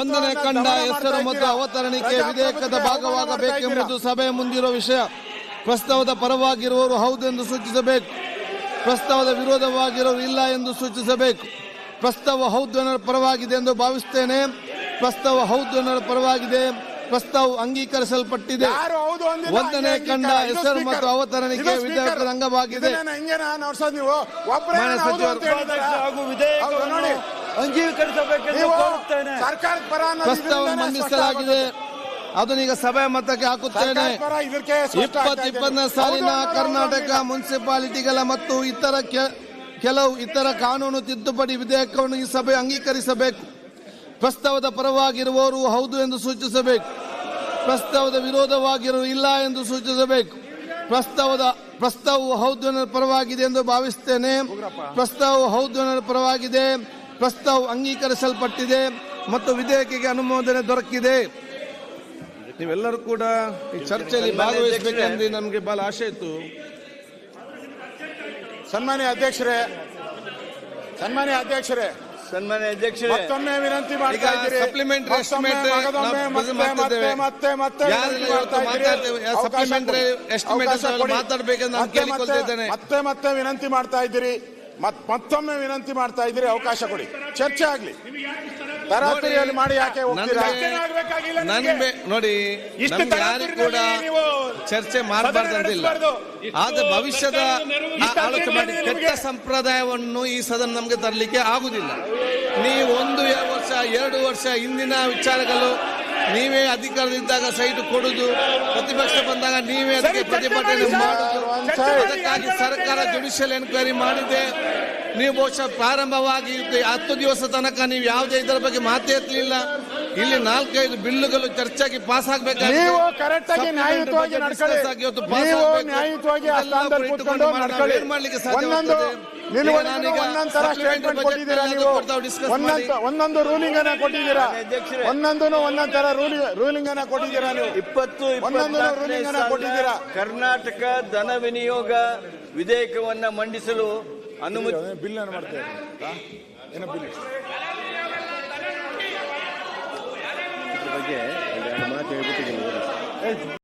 ಒಂದನೇ ಕಂಡ ಹೆಸರು ಮತ್ತು. ಅವತರಣಿಕೆ ವಿಧೇಯಕದ ಭಾಗವಾಗಬೇಕೆಂಬುದು ಸಭೆಯ ಮುಂದಿರುವ ವಿಷಯ. ಪ್ರಸ್ತಾವದ ಪರವಾಗಿರುವವರು ಹೌದು ಎಂದು ಸೂಚಿಸಬೇಕು. ಪ್ರಸ್ತಾವದ ವಿರೋಧವಾಗಿರುವವರು ಇಲ್ಲ ಎಂದು ಸೂಚಿಸಬೇಕು. ಪ್ರಸ್ತಾವ ಹೌದು ಪರವಾಗಿದೆ ಎಂದು ಭಾವಿಸುತ್ತೇನೆ ಪ್ರಸ್ತಾವ ಹೌದು ಪರವಾಗಿದೆ. ಪ್ರಸ್ತಾವ ಅಂಗೀಕರಿಸಲ್ಪಟ್ಟಿದೆ. ಒಂದನೇ ಕಂಡ. ಹೆಸರು ಮತ್ತು ಅವತರಣಿಕೆ. ವಿಧೇಯಕದ ಅಂಗವಾಗಿದೆ. ಇದನ್ನ ಹಿಂಗೇನಾ ನೋಡ್ಸೋದು ನೀವು ಒಬ್ಬರೇ ಮಾನ್ಯ ಹೌದು ಸಚಿವರು. ಅಂತ ಹೇಳಿದ್ದೀರಾ? ಹಾಗೂ ಹೌದು ವಿಧೇಯಕವನ್ನು ನೋಡಿ ಅಂಗೀಕರಿಸಬೇಕೆಂದು ನೀವು ಕೋರುತ್ತೇನೆ ಸರ್ಕಾರದ ಪರ ಅನ್ನೋದು ಪ್ರಸ್ತಾವವನ್ನು ಇದರಿಂದನೇ ಮಂಡಿಸಲಾಗಿದೆ. ಅದನ್ನೀಗ ಸಭೆ ಮತಕ್ಕೆ ಹಾಕುತ್ತೇನೆ ಇಪ್ಪತ್ ಇಪ್ಪತ್ತನೇ ಸಾಲಿನ ಕರ್ನಾಟಕ ಮುನ್ಸಿಪಾಲಿಟಿಗಳ ಮತ್ತು ಇತರ ಕೆ- ಕೆಲವು ಇತರ ಕಾನೂನು ತಿದ್ದುಪಡಿ ವಿಧೇಯಕವನ್ನು ಈ ಸಭೆ ಅಂಗೀಕರಿಸಬೇಕು. ಪ್ರಸ್ತಾವದ ಪರವಾಗಿರುವವರು ಹೌದು ಎಂದು ಸೂಚಿಸಬೇಕು. ಪ್ರಸ್ತಾವದ ವಿರೋಧವಾಗಿರುವ ಇಲ್ಲ ಎಂದು ಸೂಚಿಸಬೇಕು. ಪ್ರಸ್ತಾವದ ಪ್ರಸ್ತಾವವು ಹೌದು ಪರವಾಗಿದೆ ಎಂದು ಭಾವಿಸುತ್ತೇನೆ ಪ್ರಸ್ತಾವವು ಹೌದು ಪರವಾಗಿದೆ. ಪ್ರಸ್ತಾವ ಅಂಗೀಕರಿಸಲ್ಪಟ್ಟಿದೆ ಮತ್ತು ವಿಧೇಯಕಿಗೆ ಅನುಮೋದನೆ ದೊರಕಿದೆ. ನೀವೆಲ್ಲರೂ ಕೂಡ ಈ ಚರ್ಚೆಯಲ್ಲಿ ಭಾಗವಹಿಸಬೇಕೆಂದು ನಮಗೆ ಬಹಳ ಆಶೆ ಇತ್ತು. ಸನ್ಮಾನ್ಯ ಅಧ್ಯಕ್ಷರೇ ಸನ್ಮಾನ್ಯ ಅಧ್ಯಕ್ಷರೇ ಸನ್ಮಾನ್ಯ ಅಧ್ಯಕ್ಷರೇ ಮತ್ತೊಮ್ಮೆ ವಿನಂತಿ ಮಾಡ್ತಾ ಇದ್ದೀರಿ. ಮತ್ತೆ ಮತ್ತೆ ಮತ್ತೆ. ನಾನು ಕೇಳಿಕೊಳ್ತಿದ್ದೇನೆ. ಮತ್ತೆ ಮತ್ತೆ ವಿನಂತಿ ಮಾಡ್ತಾ ಇದ್ದೀರಿ. ಮತ್ ಮತ್ತೊಮ್ಮೆ ವಿನಂತಿ ಮಾಡ್ತಾ ಇದ್ದೀರಿ ಅವಕಾಶ ಕೊಡಿ. ಚರ್ಚೆ ಆಗ್ಲಿ. ತರಾತರಿಯಲ್ಲಿ ಮಾಡಿ ಯಾಕೆ ನೋಡಿ ಕೂಡ ಚರ್ಚೆ ಮಾಡಬಾರ್ದಂತಿಲ್ಲ. ಆದ್ರೆ ಭವಿಷ್ಯದ ಕೆಟ್ಟ ಸಂಪ್ರದಾಯವನ್ನು ಈ ಸದನ ನಮಗೆ ತರಲಿಕ್ಕೆ ಆಗುದಿಲ್ಲ. ನೀವು ಒಂದು ವರ್ಷ ಎರಡು ವರ್ಷ ಹಿಂದಿನ ವಿಚಾರಗಳು ನೀವೇ ಅಧಿಕಾರದಿದ್ದಾಗ ಸೈಟ್ ಕೊಡುದು ಪ್ರತಿಪಕ್ಷ ಬಂದಾಗ ನೀವೇ ಅದಕ್ಕೆ ಪ್ರತಿಭಟನೆ ಮಾಡುದು. ಅದಕ್ಕಾಗಿ ಸರ್ಕಾರ ಜುಡಿಷಿಯಲ್ ಎನ್ಕ್ವೈರಿ ಮಾಡಿದೆ. ನೀವು ಬಹುಶಃ ಪ್ರಾರಂಭವಾಗಿ ಹತ್ತು ದಿವಸ ತನಕ ನೀವು ಯಾವುದೇ ಇದರ ಬಗ್ಗೆ ಮಾತೇ ಎತ್ತಲಿಲ್ಲ. ಇಲ್ಲಿ ನಾಲ್ಕೈದು ಬಿಲ್ಲುಗಳು ಚರ್ಚೆಗೆ ಪಾಸ್ ನೀವು ಕರೆಕ್ಟ್ ಆಗಿ ನ್ಯಾಯಯುತವಾಗಿ ನಡ್ಕೊಳ್ಳಿ. ನೀವು ನ್ಯಾಯಯುತವಾಗಿ ಆ ಸ್ಥಾನದಲ್ಲಿ ಕೂತ್ಕೊಂಡು ನಡ್ಕೊಳ್ಳಿ. ಒಂದೊಂದು ಒಂದೊಂದ್ ತರ ಸ್ಟೇಟ್ಮೆಂಟ್ ಕೊಟ್ಟಿದ್ದೀರಾ ನೀವು? ಒಂದೊಂದು ಒಂದೊಂದು ರೂಲಿಂಗ್ ಅನ್ನ ಕೊಟ್ಟಿದ್ದೀರಾ. ಒಂದೊಂದು ಒಂದೊಂದ್ ತರ ರೂಲಿಂಗ್ ರೂಲಿಂಗ್ ಅನ್ನ ಕೊಟ್ಟಿದ್ದೀರಾ ನೀವು? ಇಪ್ಪತ್ತು ಒಂದೊಂದು ರೂಲಿಂಗ್ ಅನ್ನ ಕೊಟ್ಟಿದ್ದೀರಾ. ಕರ್ನಾಟಕ ಧನ ವಿನಿಯೋಗ ವಿಧೇಯಕವನ್ನ ಮಂಡಿಸಲು ಅನುಮತಿ ಬಿಲ್? ಅನ್ನು ಮಾಡ್ತಾ ಏನೋ ಬಿಲ್ ಬಗ್ಗೆ ಮಾತು ಹೇಳ್ಬಿಟ್ಟಿದ್ದೀನಿ